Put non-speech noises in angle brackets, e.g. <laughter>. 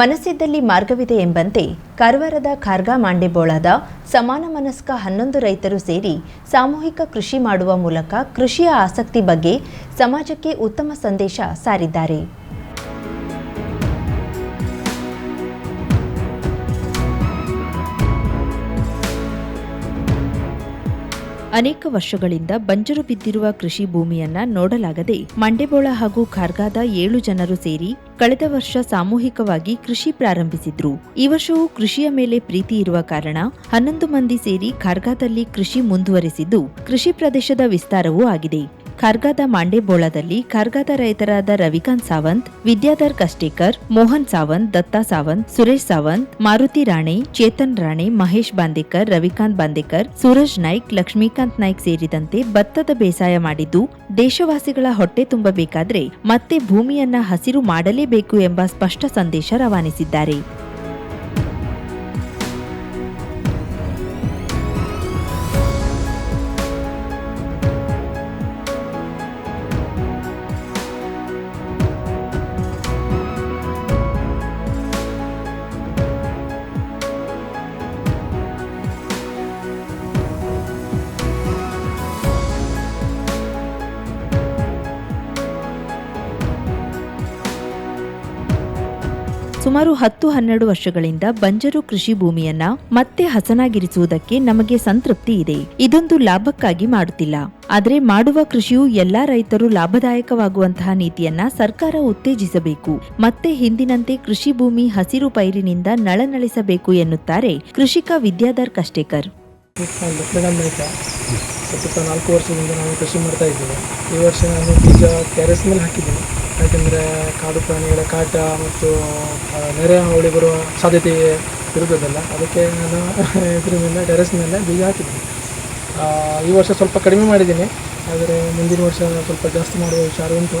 ಮನಸ್ಸಿದ್ದಲ್ಲಿ ಮಾರ್ಗವಿದೆ ಎಂಬಂತೆ ಕಾರವಾರದ ಖಾರ್ಗಾ ಮಾಂಡೆಬೋಳದ ಸಮಾನ ಮನಸ್ಕ ಹನ್ನೊಂದು ರೈತರು ಸೇರಿ ಸಾಮೂಹಿಕ ಕೃಷಿ ಮಾಡುವ ಮೂಲಕ ಕೃಷಿಯ ಆಸಕ್ತಿ ಬಗ್ಗೆ ಸಮಾಜಕ್ಕೆ ಉತ್ತಮ ಸಂದೇಶ ಸಾರಿದ್ದಾರೆ. ಅನೇಕ ವರ್ಷಗಳಿಂದ ಬಂಜರು ಬಿದ್ದಿರುವ ಕೃಷಿ ಭೂಮಿಯನ್ನ ನೋಡಲಾಗದೆ ಮಂಡೆಬೋಳ ಹಾಗೂ ಖಾರ್ಗಾದ ಏಳು ಜನರು ಸೇರಿ ಕಳೆದ ವರ್ಷ ಸಾಮೂಹಿಕವಾಗಿ ಕೃಷಿ ಪ್ರಾರಂಭಿಸಿದ್ರು. ಈ ವರ್ಷವೂ ಕೃಷಿಯ ಮೇಲೆ ಪ್ರೀತಿ ಇರುವ ಕಾರಣ ಹನ್ನೊಂದು ಮಂದಿ ಸೇರಿ ಖಾರ್ಗಾದಲ್ಲಿ ಕೃಷಿ ಮುಂದುವರೆಸಿದ್ದು ಕೃಷಿ ಪ್ರದೇಶದ ವಿಸ್ತಾರವೂ ಆಗಿದೆ. ಖಾರ್ಗಾದ ಮಾಂಡೇಬೋಳದಲ್ಲಿ ಖರ್ಗದ ರೈತರಾದ ರವಿಕಾಂತ್ ಸಾವಂತ್, ವಿದ್ಯಾಧರ್ ಕಷ್ಟೇಕರ್, ಮೋಹನ್ ಸಾವಂತ್, ದತ್ತಾ ಸಾವಂತ್, ಸುರೇಶ್ ಸಾವಂತ್, ಮಾರುತಿ ರಾಣೆ, ಚೇತನ್ ರಾಣೆ, ಮಹೇಶ್ ಬಾಂದೇಕರ್, ರವಿಕಾಂತ್ ಬಾಂದೇಕರ್, ಸೂರಜ್ ನಾಯ್ಕ್, ಲಕ್ಷ್ಮೀಕಾಂತ್ ನಾಯ್ಕ್ ಸೇರಿದಂತೆ ಭತ್ತದ ಬೇಸಾಯ ಮಾಡಿದ್ದು ದೇಶವಾಸಿಗಳ ಹೊಟ್ಟೆ ತುಂಬಬೇಕಾದ್ರೆ ಮತ್ತೆ ಭೂಮಿಯನ್ನ ಹಸಿರು ಮಾಡಲೇಬೇಕು ಎಂಬ ಸ್ಪಷ್ಟ ಸಂದೇಶ ರವಾನಿಸಿದ್ದಾರೆ. ಸುಮಾರು ಹತ್ತು ಹನ್ನೆರಡು ವರ್ಷಗಳಿಂದ ಬಂಜರು ಕೃಷಿ ಭೂಮಿಯನ್ನ ಮತ್ತೆ ಹಸನಾಗಿರಿಸುವುದಕ್ಕೆ ನಮಗೆ ಸಂತೃಪ್ತಿ ಇದೆ. ಇದೊಂದು ಲಾಭಕ್ಕಾಗಿ ಮಾಡುತ್ತಿಲ್ಲ. ಆದರೆ ಮಾಡುವ ಕೃಷಿಯು ಎಲ್ಲಾ ರೈತರು ಲಾಭದಾಯಕವಾಗುವಂತಹ ನೀತಿಯನ್ನ ಸರ್ಕಾರ ಉತ್ತೇಜಿಸಬೇಕು. ಮತ್ತೆ ಹಿಂದಿನಂತೆ ಕೃಷಿ ಭೂಮಿ ಹಸಿರು ಪೈರಿನಿಂದ ನಳನಳಿಸಬೇಕು ಎನ್ನುತ್ತಾರೆ ಕೃಷಿಕ ವಿದ್ಯಾಧರ್ ಕಷ್ಟೇಕರ್. ಸತತ ನಾಲ್ಕು ವರ್ಷದಿಂದ ನಾನು ಕೃಷಿ ಮಾಡ್ತಾ ಇದ್ದೇನೆ ಈ ವರ್ಷ ನಾನು ಬೀಜ ಟೆರೆಸ್ ಮೇಲೆ ಹಾಕಿದ್ದೀನಿ. ಯಾಕೆಂದರೆ ಕಾಡು ಪ್ರಾಣಿಗಳ ಕಾಟ ಮತ್ತು ನೆರೆ ಹಾವಳಿ ಬರುವ ಸಾಧ್ಯತೆ ಇರುತ್ತದಲ್ಲ ಅದಕ್ಕೆ ನಾನು <laughs> ಇದ್ರ ಮೇಲೆ ಟೆರೆಸ್ ಮೇಲೆ ಬೀಜ ಹಾಕಿದ್ದೀನಿ. ಈ ವರ್ಷ ಸ್ವಲ್ಪ ಕಡಿಮೆ ಮಾಡಿದ್ದೀನಿ. ಆದರೆ ಮುಂದಿನ ವರ್ಷ ಸ್ವಲ್ಪ ಜಾಸ್ತಿ ಮಾಡುವ ವಿಚಾರ ಉಂಟು.